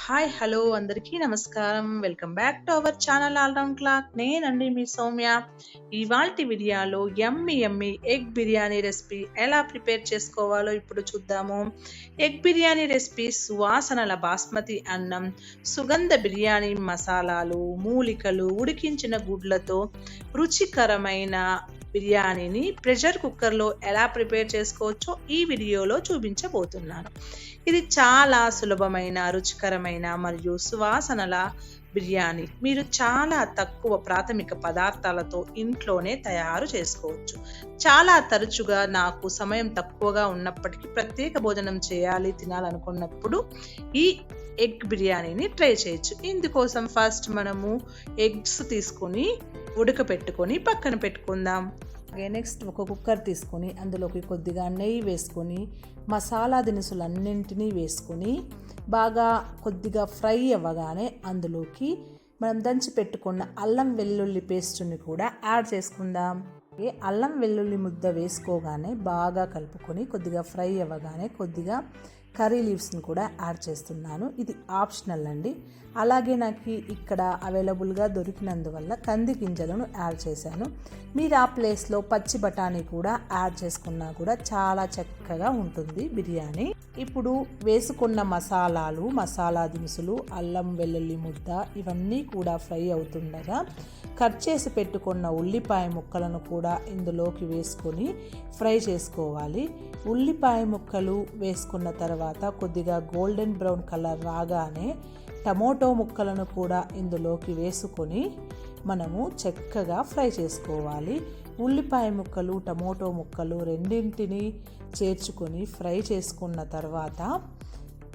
Hi hello అందరికీ నమస్కారం. Welcome back to our channel all round clock. నేనండి మీ సౌమ్య. ఇవాల్టి వీడియోలో ఎమ్మి ఎమ్మి ఎగ్ బిర్యానీ రెసిపీ ఎలా ప్రిపేర్ చేసుకోవాలో ఇప్పుడు చూద్దాము. ఎగ్ బిర్యానీ రెసిపీ సువాసనల బాస్మతి అన్నం సుగంధ బిర్యానీ మసాలాలు మూలికలు ఉడికించిన గుడ్లతో రుచికరమైన బిర్యానీని ప్రెషర్ కుక్కర్లో ఎలా ప్రిపేర్ చేసుకోవచ్చో ఈ వీడియోలో చూపించబోతున్నాను. ఇది చాలా సులభమైన రుచికరమైన మరియు సువాసనల బిర్యానీ. మీరు చాలా తక్కువ ప్రాథమిక పదార్థాలతో ఇంట్లోనే తయారు చేసుకోవచ్చు. చాలా తరచుగా నాకు సమయం తక్కువగా ఉన్నప్పటికీ ప్రత్యేక భోజనం చేయాలి తినాలనుకున్నప్పుడు ఈ ఎగ్ బిర్యానీని ట్రై చేయొచ్చు. ఇందుకోసం ఫస్ట్ మనము ఎగ్స్ తీసుకొని ఉడకపెట్టుకొని పక్కన పెట్టుకుందాం. నెక్స్ట్ ఒక కుక్కర్ తీసుకొని అందులోకి కొద్దిగా నెయ్యి వేసుకొని మసాలా దినుసులన్నింటినీ వేసుకొని బాగా కొద్దిగా ఫ్రై అవ్వగానే అందులోకి మనం దంచి పెట్టుకున్న అల్లం వెల్లుల్లి పేస్ట్ని కూడా యాడ్ చేసుకుందాం. అల్లం వెల్లుల్లి ముద్ద వేసుకోగానే బాగా కలుపుకొని కొద్దిగా ఫ్రై అవ్వగానే కొద్దిగా కర్రీ లీవ్స్ని కూడా యాడ్ చేస్తున్నాను. ఇది ఆప్షనల్ అండి. అలాగే నాకు ఇక్కడ అవైలబుల్గా దొరికినందువల్ల కంది గింజలను యాడ్ చేశాను. మీరు ఆ ప్లేస్లో పచ్చి బఠానీ కూడా యాడ్ చేసుకున్నా కూడా చాలా చక్కగా ఉంటుంది బిర్యానీ. ఇప్పుడు వేసుకున్న మసాలాలు మసాలా దినుసులు అల్లం వెల్లుల్లి ముద్ద ఇవన్నీ కూడా ఫ్రై అవుతుండగా కట్ చేసి పెట్టుకున్న ఉల్లిపాయ ముక్కలను కూడా ఇందులోకి వేసుకొని ఫ్రై చేసుకోవాలి. ఉల్లిపాయ ముక్కలు వేసుకున్న తర్వాత తర్వాత కొద్దిగా గోల్డెన్ బ్రౌన్ కలర్ రాగానే టమోటో ముక్కలను కూడా ఇందులోకి వేసుకొని మనము చక్కగా ఫ్రై చేసుకోవాలి. ఉల్లిపాయ ముక్కలు టమోటో ముక్కలు రెండింటిని చేర్చుకొని ఫ్రై చేసుకున్న తర్వాత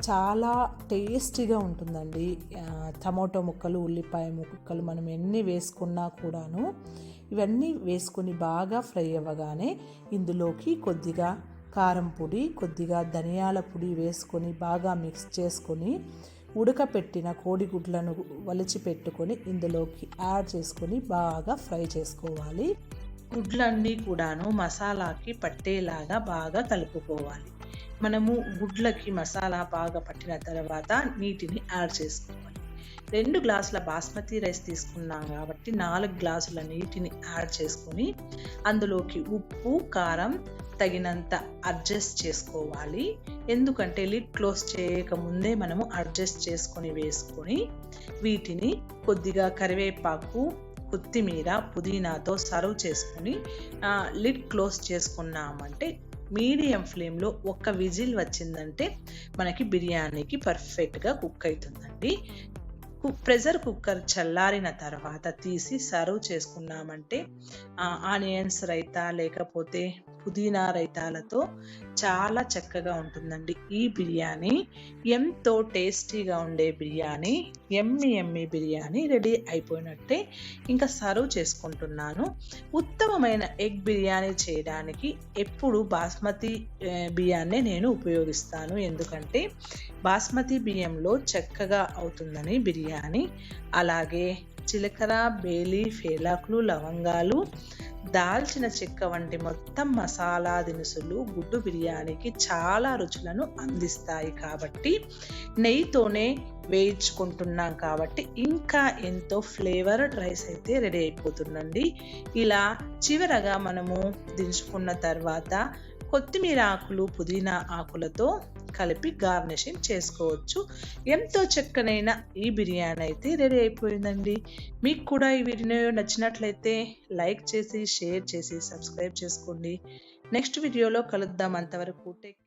చాలా టేస్టీగా ఉంటుందండి. టమోటో ముక్కలు ఉల్లిపాయ ముక్కలు మనం ఎన్ని వేసుకున్నా కూడాను ఇవన్నీ వేసుకొని బాగా ఫ్రై అవ్వగానే ఇందులోకి కొద్దిగా కారం పొడి కొద్దిగా ధనియాల పొడి వేసుకొని బాగా మిక్స్ చేసుకొని ఉడకపెట్టిన కోడిగుడ్లను వలిచి పెట్టుకొని ఇందులోకి యాడ్ చేసుకొని బాగా ఫ్రై చేసుకోవాలి. గుడ్లన్నీ కూడాను మసాలాకి పట్టేలాగా బాగా కలుపుకోవాలి. మనము గుడ్లకి మసాలా బాగా పట్టిన తర్వాత నీటిని యాడ్ చేసుకోవాలి. రెండు గ్లాసుల బాస్మతి రైస్ తీసుకున్నాం కాబట్టి నాలుగు గ్లాసుల నీటిని యాడ్ చేసుకొని అందులోకి ఉప్పు కారం తగినంత అడ్జస్ట్ చేసుకోవాలి. ఎందుకంటే లిడ్ క్లోజ్ చేయకముందే మనము అడ్జస్ట్ చేసుకొని వేసుకొని వీటిని కొద్దిగా కరివేపాకు కొత్తిమీర పుదీనాతో సర్వ్ చేసుకొని లిడ్ క్లోజ్ చేసుకున్నామంటే మీడియం ఫ్లేమ్లో ఒక్క విజిల్ వచ్చిందంటే మనకి బిర్యానీకి పర్ఫెక్ట్గా కుక్ అవుతుందండి ప్రెషర్ కుక్కర్ చల్లారిన తర్వాత తీసి సర్వ్ చేసుకున్నామంటే ఆనియన్స్ రైతా లేకపోతే పుదీనా రైతాలతో చాలా చక్కగా ఉంటుందండి ఈ బిర్యానీ. ఎంతో టేస్టీగా ఉండే బిర్యానీ ఎమ్మి ఎమ్మి బిర్యానీ రెడీ అయిపోయినట్టే ఇంకా సర్వ్ చేసుకుంటున్నాను. ఉత్తమమైన ఎగ్ బిర్యానీ చేయడానికి ఎప్పుడు బాస్మతి బియ్యాన్నే నేను ఉపయోగిస్తాను. ఎందుకంటే బాస్మతి బియ్యంలో చక్కగా అవుతుందని బిర్యానీ. అలాగే జీలకర్ర బేలి ఫేలాకులు లవంగాలు దాల్చిన చెక్క వంటి మొత్తం మసాలా దినుసులు గుడ్డు బిర్యానీకి చాలా రుచులను అందిస్తాయి కాబట్టి నెయ్యితోనే వేయించుకుంటున్నాం కాబట్టి ఇంకా ఎంతో ఫ్లేవర్డ్ రైస్ అయితే రెడీ అయిపోతుందండి. ఇలా చివరగా మనము దించుకున్న తర్వాత కొత్తిమీర ఆకులు పుదీనా ఆకులతో కలిపి గార్నిషింగ్ చేసుకోవచ్చు. ఎంతో చక్కనైన ఈ బిర్యానీ అయితే రెడీ అయిపోయిందండి. మీకు కూడా ఈ వీడియో నచ్చినట్లయితే లైక్ చేసి షేర్ చేసి సబ్స్క్రైబ్ చేసుకోండి. నెక్స్ట్ వీడియోలో కలుద్దాం. అంతవరకు టేక్